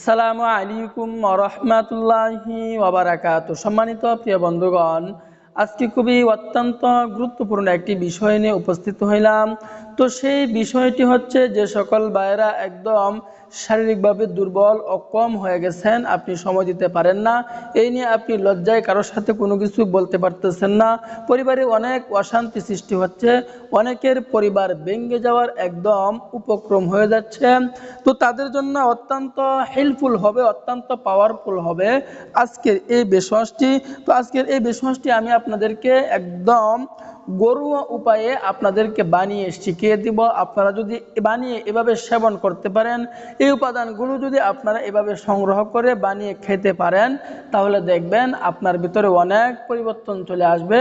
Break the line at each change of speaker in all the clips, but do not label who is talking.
আসসালামু আলাইকুম রহমাতুল্লাহি ওবরাকাত সম্মানিত প্রিয় বন্ধুগণ, আজকে খুবই অত্যন্ত গুরুত্বপূর্ণ একটি বিষয় নিয়ে উপস্থিত হইলাম। তো সেই বিষয়টি হচ্ছে যে সকল ভাইয়েরা একদম শারীরিকভাবে দুর্বল ও কম হয়ে গেছেন, আপনি সময় দিতে পারেন না। এই নিয়ে আপনি লজ্জায় কারোর সাথে কোনো কিছু বলতে পারতেছেন না। পরিবারে অনেক অশান্তি সৃষ্টি হচ্ছে, অনেকের পরিবার ভেঙে যাওয়ার একদম উপক্রম হয়ে যাচ্ছে। তো তাদের জন্য অত্যন্ত হেল্পফুল হবে, অত্যন্ত পাওয়ারফুল হবে আজকের এই বিশ্বাসটি তো আজকের এই বিশ্বাসটি আমি আপনাদেরকে একদম গরুয়া উপায়ে আপনাদেরকে বানিয়ে শিখিয়ে দিব। আপনারা যদি বানিয়ে এভাবে সেবন করতে পারেন, এই উপাদানগুলো যদি আপনারা এভাবে সংগ্রহ করে বানিয়ে খেতে পারেন, তাহলে দেখবেন আপনার ভিতরে অনেক পরিবর্তন চলে আসবে,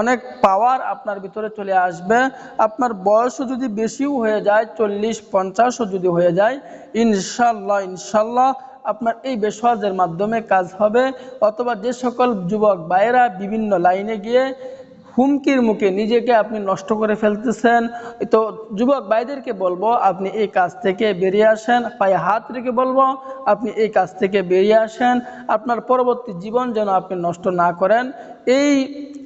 অনেক পাওয়ার আপনার ভিতরে চলে আসবে। আপনার বয়সও যদি বেশিও হয়ে যায়, চল্লিশ, পঞ্চাশও যদি হয়ে যায় ইনশাল্লাহ ইনশাল্লাহ আপনার এই বেসওয়াজের মাধ্যমে কাজ হবে। অথবা যে সকল যুবক ভাইয়েরা বিভিন্ন লাইনে গিয়ে হুমকির মুখে নিজেকে আপনি নষ্ট করে ফেলতেছেন। তো যুবক ভাইদেরকে বলব, আপনি এই কাজ থেকে বেরিয়ে আসেন, পায়ে হাত রেখে বলব, আপনি এই কাজ থেকে বেরিয়ে আসেন। আপনার পরবর্তী জীবন যেন আপনি নষ্ট না করেন। এই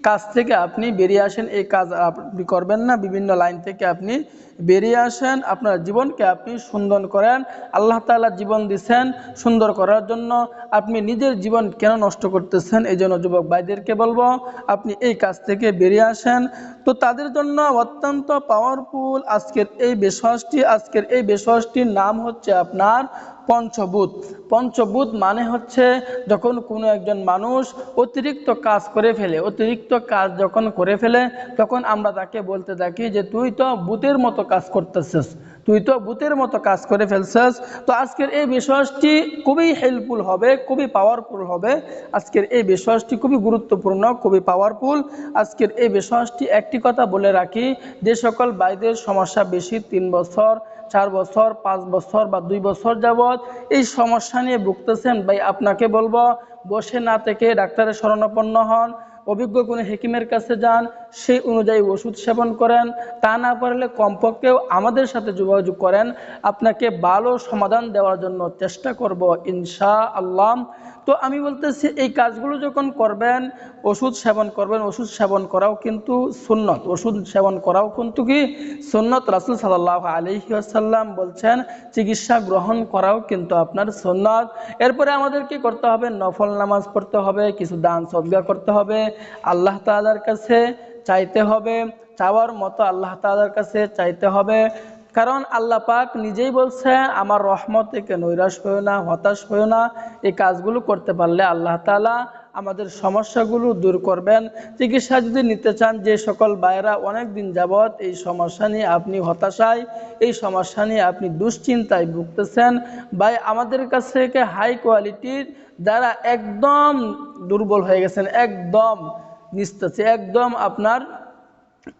কাজ থেকে আপনি বেরিয়ে আসেন, এই কাজ আপনি করবেন না। বিভিন্ন লাইন থেকে আপনি বেরিয়ে আসেন, আপনার জীবনকে আপনি সুন্দর করেন। আল্লাহ তাআলা জীবন দিচ্ছেন সুন্দর করার জন্য। আপনি নিজের জীবন কেন নষ্ট করতেছেন, এই জন্য যুবক ভাইদেরকে বলব, আপনি এই কাজ থেকে বেরিয়ে আসেন। তো তাদের জন্য অত্যন্ত পাওয়ারফুল আজকের এই বিশ্বাসটি আজকের এই বিশ্বাসটির নাম হচ্ছে আপনার পঞ্চভূত। পঞ্চভূত মানে হচ্ছে যখন কোনো একজন মানুষ অতিরিক্ত কাজ করে ফেলে। অতিরিক্ত কাজ যখন করে ফেলে, তখন আমরা তাকে বলতে থাকি যে, তুই তো ভূতের মতো কাজ করতেছিস। তুই তো ভূতের মতো কাজ করে ফেলছিস। তো আজকের এই বিশ্বাসটি খুবই হেল্পফুল হবে, খুবই পাওয়ারফুল হবে। আজকের এই বিশ্বাসটি খুবই গুরুত্বপূর্ণ, খুবই পাওয়ারফুল আজকের এই বিশ্বাসটি একটি কথা বলে রাখি, যে সকল বাইদের সমস্যা বেশি তিন বছর চার বছর, পাঁচ বছর বা দুই বছর যাবৎ এই সমস্যা নিয়ে ভুগতেছেন। ভাই, আপনাকে বলব, বসে না থেকে ডাক্তারের শরণাপন্ন হন, অভিজ্ঞ কোনো হেকিমের কাছে যান, সেই অনুযায়ী ওষুধ সেবন করেন, তা না পারলে কমপক্ষেও আমাদের সাথে যোগাযোগ করেন। আপনাকে ভালো সমাধান দেওয়ার জন্য চেষ্টা করব ইনশা আল্লাহ তো আমি বলতেছি, এই কাজগুলো যখন করবেন, ওষুধ সেবন করবেন, ওষুধ সেবন করাও কিন্তু সুন্নত। ওষুধ সেবন করাও কিন্তু কি সুন্নত। রাসুল সাল্লাহ আলহিহাসাল্লাম বলছেন, চিকিৎসা গ্রহণ করাও কিন্তু আপনার সুন্নত। এরপরে আমাদের কি করতে হবে? নফল নামাজ পড়তে হবে, কিছু দান সদ্গা করতে হবে। আল্লাহ তালার কাছে চাইতে হবে, চাওয়ার মতো আল্লাহ তালার কাছে চাইতে হবে। কারণ আল্লাহ পাক নিজেই বলছে, আমার রহমত থেকে নৈরাশ হয়েও না, হতাশ হয়েও না। এই কাজগুলো করতে পারলে আল্লাহ তালা আমাদের সমস্যাগুলো দূর করবেন। চিকিৎসা যদি নিতে চান, যে সকল বাইরা অনেক দিন যাবৎ এই সমস্যা নিয়ে আপনি হতাশায়, এই সমস্যা নিয়ে আপনি দুশ্চিন্তায় ভুগতেছেন বা আমাদের কাছ থেকে হাই কোয়ালিটির যারা একদম দুর্বল হয়ে গেছেন, একদম নিস্তাছে একদম আপনার,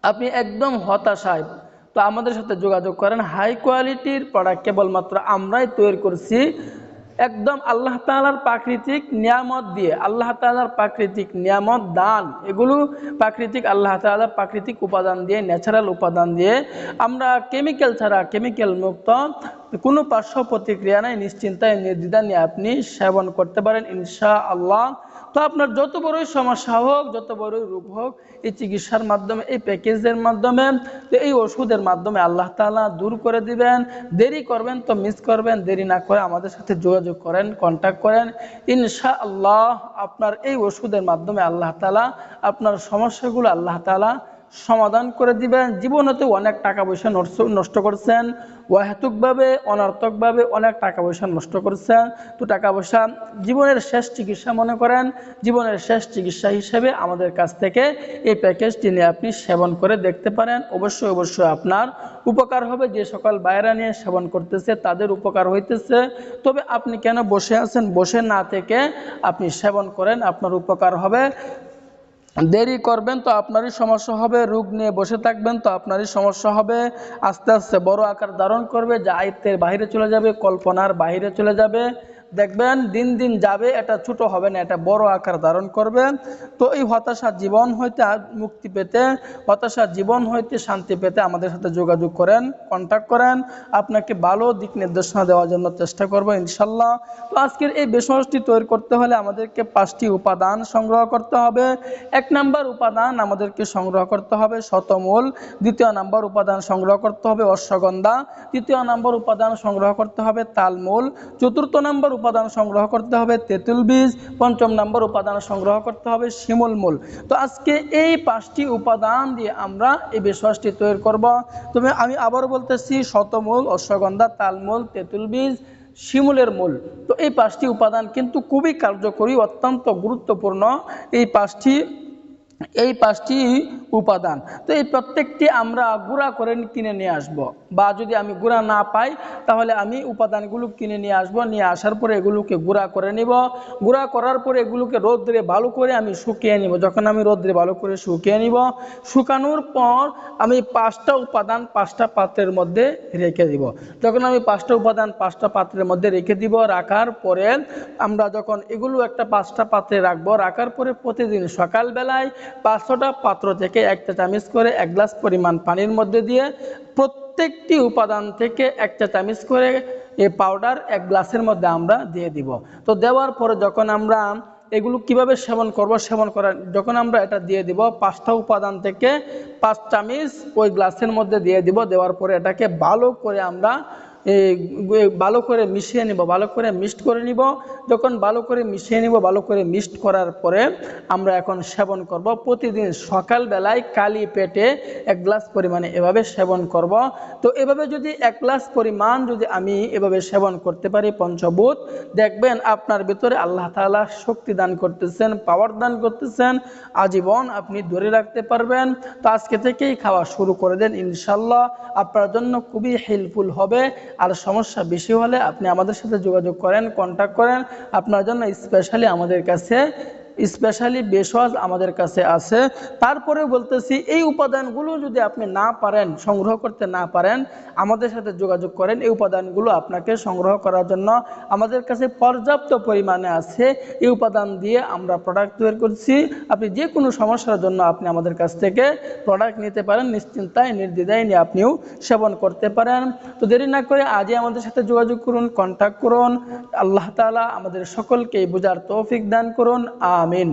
আপনি একদম হতাশায় তো আমাদের সাথে যোগাযোগ করেন। হাই কোয়ালিটির প্রোডাক্ট কেবলমাত্র আমরাই তৈরি করছি। একদম আল্লাহ তালার প্রাকৃতিক নিয়ামত দিয়ে। আল্লাহ তালার প্রাকৃতিক নিয়ামত, দান, এগুলো প্রাকৃতিক আল্লাহ তালার প্রাকৃতিক উপাদান দিয়ে ন্যাচারাল উপাদান দিয়ে আমরা কেমিক্যাল ছাড়া কেমিক্যাল মুক্ত কোনো পার্শ্ব প্রতিক্রিয়া নাই, নিশ্চিন্তায় নির্দ্বিধা নিয়ে আপনি সেবন করতে পারেন ইনশা আল্লাহ তো আপনার যত বড়ই সমস্যা হোক, যত বড়ই রূপ হোক, এই চিকিৎসার মাধ্যমে, এই প্যাকেজের মাধ্যমে এই ওষুধের মাধ্যমে আল্লাহ তালা দূর করে দিবেন। দেরি করবেন তো মিস করবেন, দেরি না করে আমাদের সাথে যোগাযোগ করেন কন্ট্যাক্ট করেন। ইনশা আল্লাহ আপনার এই ওষুধের মাধ্যমে আল্লাহ তালা আপনার সমস্যাগুলো আল্লাহ তালা সমাধান করে দিবেন। জীবনেতে অনেক টাকা পয়সা নষ্ট করছেন। অহেতুকভাবে, অনার্থকভাবে অনেক টাকা পয়সা নষ্ট করছেন। তো টাকা পয়সা জীবনের শেষ চিকিৎসা মনে করেন। জীবনের শেষ চিকিৎসা হিসেবে আমাদের কাছ থেকে এই প্যাকেজটি নিয়ে আপনি সেবন করে দেখতে পারেন। অবশ্যই অবশ্যই আপনার উপকার হবে। যে সকল বাইরা নিয়ে সেবন করতেছে, তাদের উপকার হইতেছে। তবে আপনি কেন বসে আছেন? বসে না থেকে আপনি সেবন করেন, আপনার উপকার হবে। দেরি করবেন তো আপনারই সমস্যা হবে, রোগ নিয়ে বসে থাকবেন তো আপনারই সমস্যা হবে। আস্তে আস্তে বড় আকার ধারণ করবে, যা আয়ত্তের বাহিরে চলে যাবে, কল্পনার বাহিরে চলে যাবে। দেখবেন দিন দিন যাবে, এটা ছোট হবে না, এটা বড় আকার ধারণ করবে। তো এই হতাশা জীবন হইতে মুক্তি পেতে হতাশা জীবন হইতে শান্তি পেতে আমাদের সাথে যোগাযোগ করেন কন্ট্যাক্ট করেন। আপনাকে ভালো দিক নির্দেশনা দেওয়ার জন্য চেষ্টা করব ইনশাল্লাহ। তো আজকের এই বেসরসটি তৈরি করতে হলে আমাদেরকে পাঁচটি উপাদান সংগ্রহ করতে হবে। এক নাম্বার উপাদান আমাদেরকে সংগ্রহ করতে হবে শতমূল। দ্বিতীয় নাম্বার উপাদান সংগ্রহ করতে হবে অশ্বগন্ধা। তৃতীয় নাম্বার উপাদান সংগ্রহ করতে হবে তালমূল। চতুর্থ নাম্বার উপাদান সংগ্রহ করতে হবে, তেঁতুল বীজ, পঞ্চম নম্বর উপাদান সংগ্রহ করতে হবে, শিমুল মূল। তো আজকে এই পাঁচটি উপাদান দিয়ে আমরা এই বিশ্বাসটি তৈরি করব। তবে আমি আবারও বলতেছি, শতমূল, অশ্বগন্ধা, তালমূল, তেঁতুল বীজ, শিমুলের মূল। তো এই পাঁচটি উপাদান কিন্তু খুবই কার্যকরী, অত্যন্ত গুরুত্বপূর্ণ। এই পাঁচটি এই পাঁচটি উপাদান। তো এই প্রত্যেকটি আমরা গুঁড়া করে কিনে নিয়ে আসব। বা যদি আমি গুঁড়া না পাই, তাহলে আমি উপাদানগুলো কিনে নিয়ে আসব, নিয়ে আসার পরে এগুলোকে গুঁড়া করে নিব। গুঁড়া করার পরে এগুলোকে রোদ্রে ভালো করে আমি শুকিয়ে নিব। যখন আমি রোদ্রে ভালো করে শুকিয়ে নিব, শুকানোর পর আমি পাঁচটা উপাদান পাঁচটা পাত্রের মধ্যে রেখে দিব। যখন আমি পাঁচটা উপাদান পাঁচটা পাত্রের মধ্যে রেখে দিব, রাখার পরে আমরা যখন এগুলো একটা পাঁচটা পাত্রে রাখব, রাখার পরে প্রতিদিন সকালবেলায় পাঁচশোটা পাত্র থেকে একটা চামিচ করে এক গ্লাস পরিমাণ পানির মধ্যে দিয়ে প্রত্যেকটি উপাদান থেকে একটা চামিচ করে এই পাউডার এক গ্লাসের মধ্যে আমরা দিয়ে দিব। তো দেওয়ার পরে যখন আমরা এগুলো কীভাবে সেবন করব, সেবন করার, যখন আমরা এটা দিয়ে দিব, পাঁচটা উপাদান থেকে পাঁচ চামিচ ওই গ্লাসের মধ্যে দিয়ে দিব। দেওয়ার পরে এটাকে ভালো করে আমরা ভালো করে মিশিয়ে নিব, ভালো করে মিক্সড করে নিব। যখন ভালো করে মিশিয়ে নিব, ভালো করে মিক্সড করার পরে আমরা এখন সেবন করব। প্রতিদিন সকালবেলায় কালি পেটে এক গ্লাস পরিমাণে এভাবে সেবন করব। তো এভাবে যদি এক গ্লাস পরিমাণ যদি আমি এভাবে সেবন করতে পারি পঞ্চভূত, দেখবেন আপনার ভিতরে আল্লাহ তাআলা শক্তি দান করতেছেন পাওয়ার দান করতেছেন, আজীবন আপনি ধরে রাখতে পারবেন। তো আজকে থেকেই খাওয়া শুরু করে দেন ইনশাল্লাহ আপনার জন্য খুবই হেল্পফুল হবে। আর সমস্যা বেশি হলে আপনি আমাদের সাথে যোগাযোগ করেন কন্ট্যাক্ট করেন। আপনার জন্য স্পেশালি আমাদের কাছে স্পেশালি বেশওয়াজ আমাদের কাছে আছে। তারপরে বলতেছি, এই উপাদানগুলো যদি আপনি না পারেন, সংগ্রহ করতে না পারেন, আমাদের সাথে যোগাযোগ করেন, এই উপাদানগুলো আপনাকে সংগ্রহ করার জন্য আমাদের কাছে পর্যাপ্ত পরিমাণে আছে। এই উপাদান দিয়ে আমরা প্রোডাক্ট তৈরি করছি। আপনি যে কোনো সমস্যার জন্য আপনি আমাদের কাছ থেকে প্রোডাক্ট নিতে পারেন, নিশ্চিন্তায়, নির্দ্বিধায় নিয়ে আপনিও সেবন করতে পারেন। তো দেরি না করে আজই আমাদের সাথে যোগাযোগ করুন কন্ট্যাক্ট করুন। আল্লাহ তালা আমাদের সকলকে বোঝার তৌফিক দান করুন। আমিন